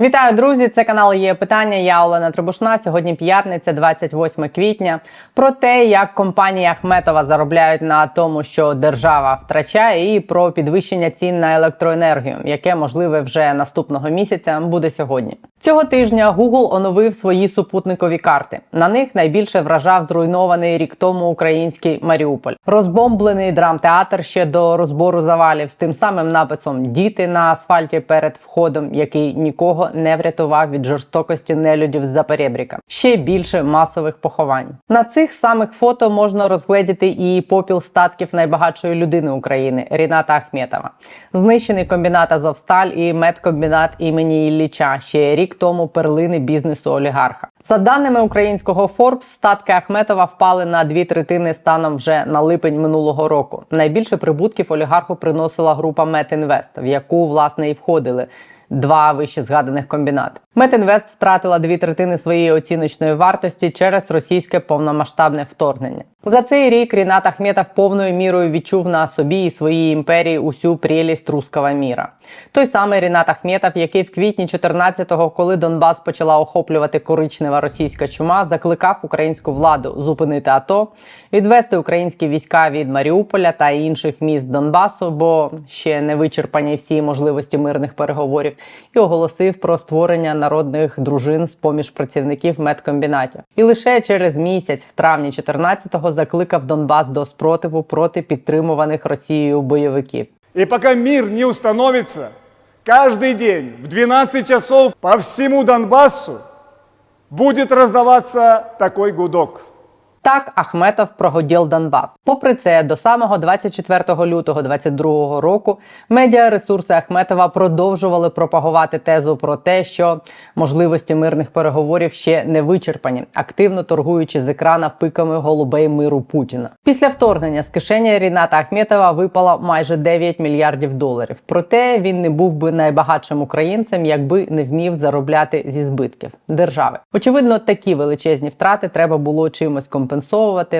Вітаю, друзі! Це канал є питання. Я Олена Трибушна. Сьогодні п'ятниця, 28 квітня. Про те, як компанії Ахметова заробляють на тому, що держава втрачає, і про підвищення цін на електроенергію, яке можливе вже наступного місяця буде сьогодні. Цього тижня Google оновив свої супутникові карти. На них найбільше вражав зруйнований рік тому український Маріуполь, розбомблений драмтеатр ще до розбору завалів з тим самим написом Діти на асфальті перед входом, який нікого не врятував від жорстокості нелюдів з-за перебріка. Ще більше масових поховань. На цих самих фото можна розгледіти і попіл статків найбагатшої людини України Ріната Ахметова, знищений комбінат Азовсталь і медкомбінат імені Ілліча ще рік тому перлини бізнесу олігарха. За даними українського Forbes, статки Ахметова впали на дві третини станом вже на липень минулого року. Найбільше прибутків олігарху приносила група Метінвест, в яку власне і входили. Два вище згаданих комбінати. Метінвест втратила дві третини своєї оціночної вартості через російське повномасштабне вторгнення. За цей рік Рінат Ахметов повною мірою відчув на собі і своїй імперії усю прелість руского міра. Той самий Рінат Ахметов, який в квітні 14-го, коли Донбас почала охоплювати коричнева російська чума, закликав українську владу зупинити АТО, відвести українські війська від Маріуполя та інших міст Донбасу, бо ще не вичерпані всі можливості мирних переговорів, і оголосив про створення народних дружин з поміж працівників медкомбінатів. І лише через місяць, в травні 14-го, закликав Донбас до спротиву проти підтримуваних Росією бойовиків. И пока мир не установится, каждый день в 12 часов по всему Донбассу будет раздаваться такой гудок. Так Ахметов прогоділ Донбас. Попри це, до самого 24 лютого 2022 року медіаресурси Ахметова продовжували пропагувати тезу про те, що можливості мирних переговорів ще не вичерпані, активно торгуючи з екрана пиками голубей миру Путіна. Після вторгнення з кишені Ріната Ахметова випало майже 9 мільярдів доларів. Проте він не був би найбагатшим українцем, якби не вмів заробляти зі збитків держави. Очевидно, такі величезні втрати треба було чимось компенсувати.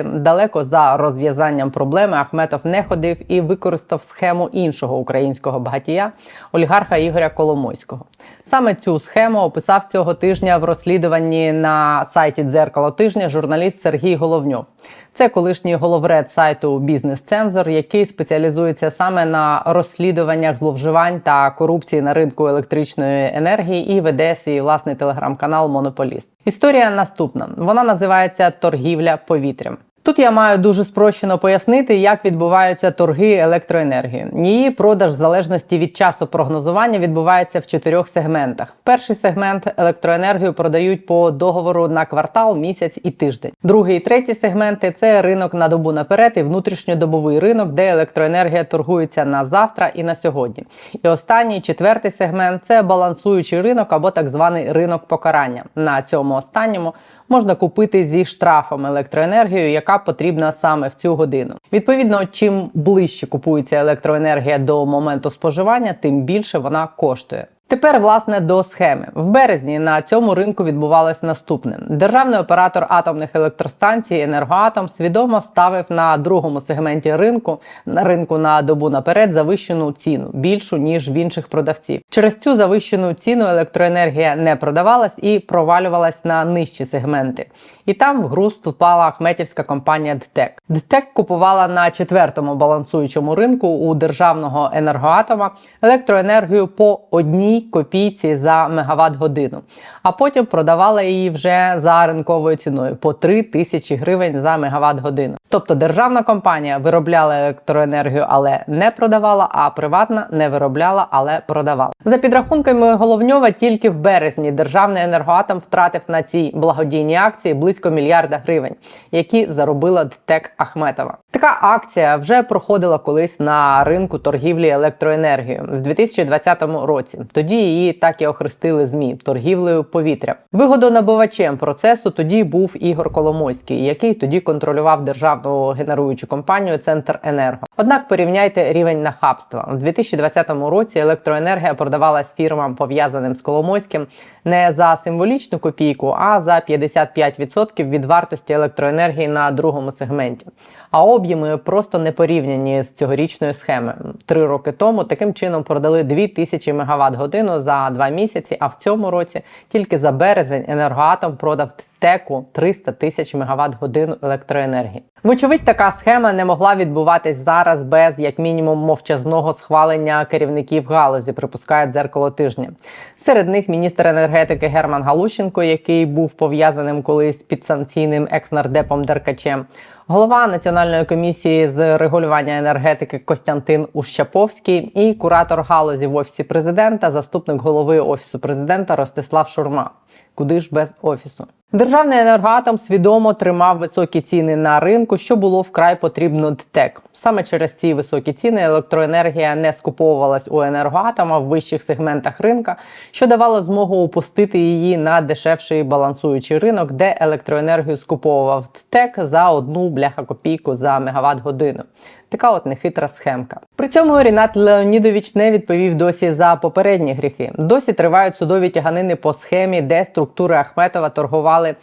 Далеко за розв'язанням проблеми Ахметов не ходив і використав схему іншого українського багатія олігарха Ігоря Коломойського. Саме цю схему описав цього тижня в розслідуванні на сайті Дзеркало тижня журналіст Сергій Головньов. Це колишній головред сайту Бізнес-цензор, який спеціалізується саме на розслідуваннях зловживань та корупції на ринку електричної енергії і веде свій власний телеграм-канал Монополіст. Історія наступна: вона називається Торгівля повітрям. Тут я маю дуже спрощено пояснити, як відбуваються торги електроенергією. Її продаж в залежності від часу прогнозування відбувається в чотирьох сегментах. Перший сегмент електроенергію продають по договору на квартал, місяць і тиждень. Другий і третій сегменти це ринок на добу наперед і внутрішньодобовий ринок, де електроенергія торгується на завтра і на сьогодні. І останній четвертий сегмент це балансуючий ринок або так званий ринок покарання. На цьому останньому можна купити зі штрафом електроенергію, яка потрібна саме в цю годину. Відповідно, чим ближче купується електроенергія до моменту споживання, тим більше вона коштує. Тепер, власне, до схеми в березні на цьому ринку відбувалось наступне: державний оператор атомних електростанцій Енергоатом свідомо ставив на другому сегменті ринку на ринку на добу наперед завищену ціну більшу ніж в інших продавців. Через цю завищену ціну електроенергія не продавалась і провалювалась на нижчі сегменти. І там в гру вступала ахметівська компанія ДТЕК. ДТЕК купувала на четвертому балансуючому ринку у державного енергоатома електроенергію по одній копійці за мегаватт годину, а потім продавала її вже за ринковою ціною по 3 тисячі гривень за мегаватт годину. Тобто державна компанія виробляла електроенергію, але не продавала, а приватна не виробляла, але продавала. За підрахунками головньова, тільки в березні державний енергоатом втратив на цій благодійній акції близько мільярда гривень, які заробила ДТЕК Ахметова. Така акція вже проходила колись на ринку торгівлі електроенергією в 2020 році. Тоді її так і охрестили змі торгівлею повітря. Вигодонабувачем процесу тоді був Ігор Коломойський, який тоді контролював державну генеруючу компанію Центр Енерго. Однак порівняйте рівень нахабства в 2020 році. Електроенергія продавалась фірмам, пов'язаним з Коломойським, не за символічну копійку, а за 55% від вартості електроенергії на другому сегменті. А об'єми просто не порівняні з цьогорічною схемою. Три роки тому таким чином продали 2000 мегаватт годину за два місяці. А в цьому році тільки за березень енергоатом продав теку 300 тисяч мегаватт годин електроенергії. Вочевидь, така схема не могла відбуватись зараз без як мінімум мовчазного схвалення керівників галузі, припускає дзеркало тижня. Серед них міністр енергетики Герман Галущенко, який був пов'язаним колись підсанкційним екс-нардепом Деркачем. Голова Національної комісії з регулювання енергетики Костянтин Ущаповський і куратор галузі в офісі президента, заступник голови офісу президента Ростислав Шурма. Куди ж без офісу? Державний енергоатом свідомо тримав високі ціни на ринку, що було вкрай потрібно ДТЕК. Саме через ці високі ціни електроенергія не скуповувалась у енергоатома в вищих сегментах ринка, що давало змогу опустити її на дешевший балансуючий ринок, де електроенергію скуповував ДТЕК за одну бляха копійку за мегаватт годину. Така от нехитра схемка. При цьому Рінат Леонідович не відповів досі за попередні гріхи. Досі тривають судові тяганини по схемі, де структури Ахметова торгували. І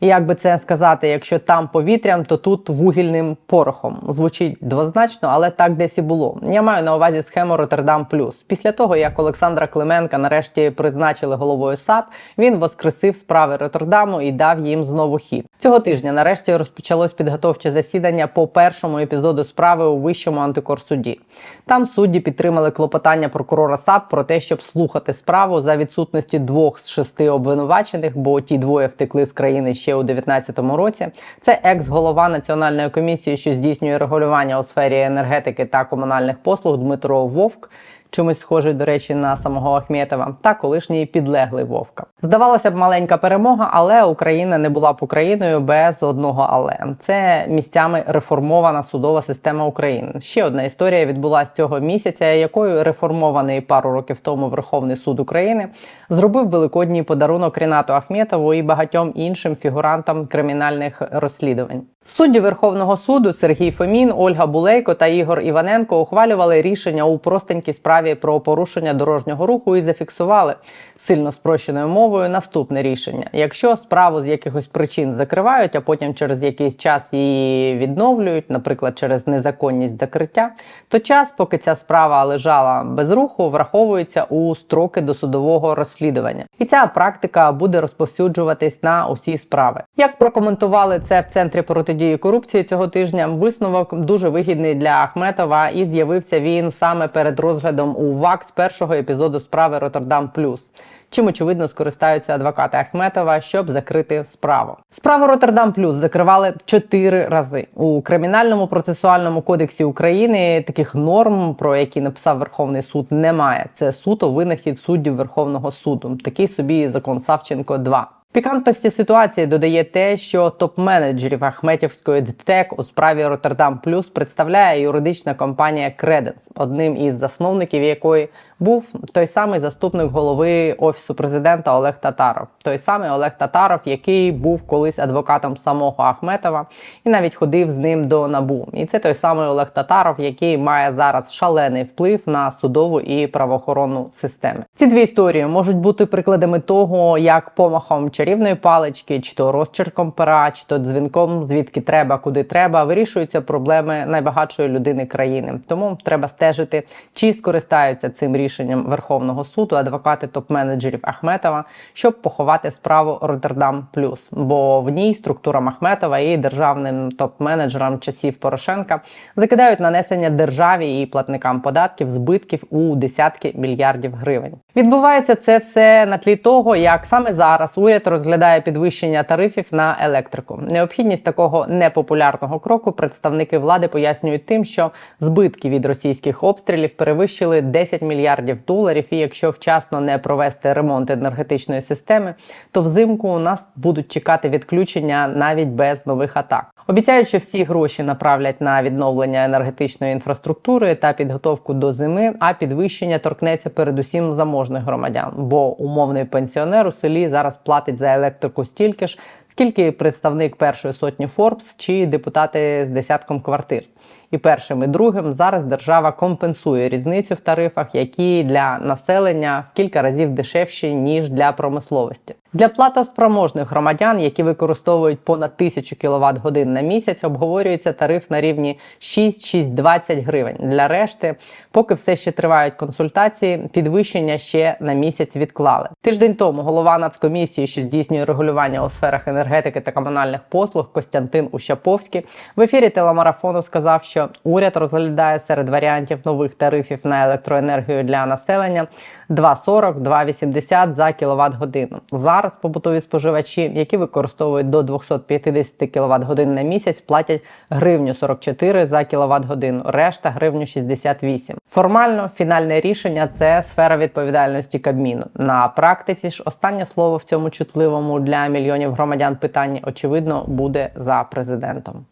як би це сказати, якщо там повітрям, то тут вугільним порохом. Звучить двозначно, але так десь і було. Я маю на увазі схему Роттердам Плюс. Після того, як Олександра Клименка нарешті призначили головою САП, він воскресив справи Роттердаму і дав їм знову хід. Цього тижня нарешті розпочалось підготовче засідання по першому епізоду справи у вищому антикорсуді. Там судді підтримали клопотання прокурора САП про те, щоб слухати справу за відсутності двох з шести обвинувачених, бо ті двоє втекли з країни ще у 2019 році. Це екс-голова Національної комісії, що здійснює регулювання у сфері енергетики та комунальних послуг Дмитро Вовк. Чимось схожий, до речі, на самого Ахметова, та колишній підлеглий Вовка. Здавалося б, маленька перемога, але Україна не була б Україною без одного але це місцями реформована судова система України. Ще одна історія відбулася цього місяця, якою реформований пару років тому Верховний суд України зробив великодній подарунок Рінату Ахметову і багатьом іншим фігурантам кримінальних розслідувань. Судді Верховного суду Сергій Фомін, Ольга Булейко та Ігор Іваненко ухвалювали рішення у простенькій справі про порушення дорожнього руху і зафіксували сильно спрощеною мовою наступне рішення: якщо справу з якихось причин закривають, а потім через якийсь час її відновлюють, наприклад, через незаконність закриття, то час, поки ця справа лежала без руху, враховується у строки досудового розслідування, і ця практика буде розповсюджуватись на усі справи. Як прокоментували це в центрі протидії корупції цього тижня, висновок дуже вигідний для Ахметова, і з'явився він саме перед розглядом у ВАК з першого епізоду справи Роттердам Плюс. Чим очевидно скористаються адвокати Ахметова, щоб закрити справу. Справу Роттердам Плюс закривали чотири рази у кримінальному процесуальному кодексі України. Таких норм, про які написав Верховний суд, немає. Це суто винахід суддів Верховного суду. Такий собі закон Савченко 2 Пікантності ситуації додає те, що топ-менеджерів Ахметівської ДТЕК у справі Роттердам Плюс представляє юридична компанія Креденс, одним із засновників якої був той самий заступник голови офісу президента Олег Татаров, той самий Олег Татаров, який був колись адвокатом самого Ахметова і навіть ходив з ним до набу. І це той самий Олег Татаров, який має зараз шалений вплив на судову і правоохоронну системи. Ці дві історії можуть бути прикладами того, як помахом чарівної палички, чи то розчерком пера, чи то дзвінком, звідки треба, куди треба, вирішуються проблеми найбагатшої людини країни. Тому треба стежити, чи скористаються цим рішенням Верховного суду адвокати топ-менеджерів Ахметова, щоб поховати справу Роттердам Плюс. Бо в ній структурам Ахметова і державним топ-менеджерам часів Порошенка закидають нанесення державі і платникам податків збитків у десятки мільярдів гривень. Відбувається це все на тлі того, як саме зараз уряд розглядає підвищення тарифів на електрику. Необхідність такого непопулярного кроку представники влади пояснюють тим, що збитки від російських обстрілів перевищили 10 мільярдів доларів. І якщо вчасно не провести ремонт енергетичної системи, то взимку у нас будуть чекати відключення навіть без нових атак. Обіцяють, що всі гроші направлять на відновлення енергетичної інфраструктури та підготовку до зими, а підвищення торкнеться передусім заможних громадян, бо умовний пенсіонер у селі зараз платить за електрику стільки ж, скільки представник першої сотні Форбс чи депутати з десятком квартир. і першим і другим зараз держава компенсує різницю в тарифах, які для населення в кілька разів дешевші ніж для промисловості. Для платоспроможних громадян, які використовують понад 1000 кВт годин на місяць, обговорюється тариф на рівні 6-6,20 гривень. Для решти, поки все ще тривають консультації, підвищення ще на місяць відклали. Тиждень тому голова Нацкомісії, що здійснює регулювання у сферах енергетики та комунальних послуг, Костянтин Ущаповський в ефірі телемарафону сказав, що уряд розглядає серед варіантів нових тарифів на електроенергію для населення 2,40, 2,80 за кіловат годину. Зараз побутові споживачі, які використовують до 250 кВт годин на місяць, платять гривню 44 за кіловат годину, решта гривню 68. Формально фінальне рішення це сфера відповідальності Кабміну. На практиці ж останнє слово в цьому чутливому для мільйонів громадян питанні очевидно буде за президентом.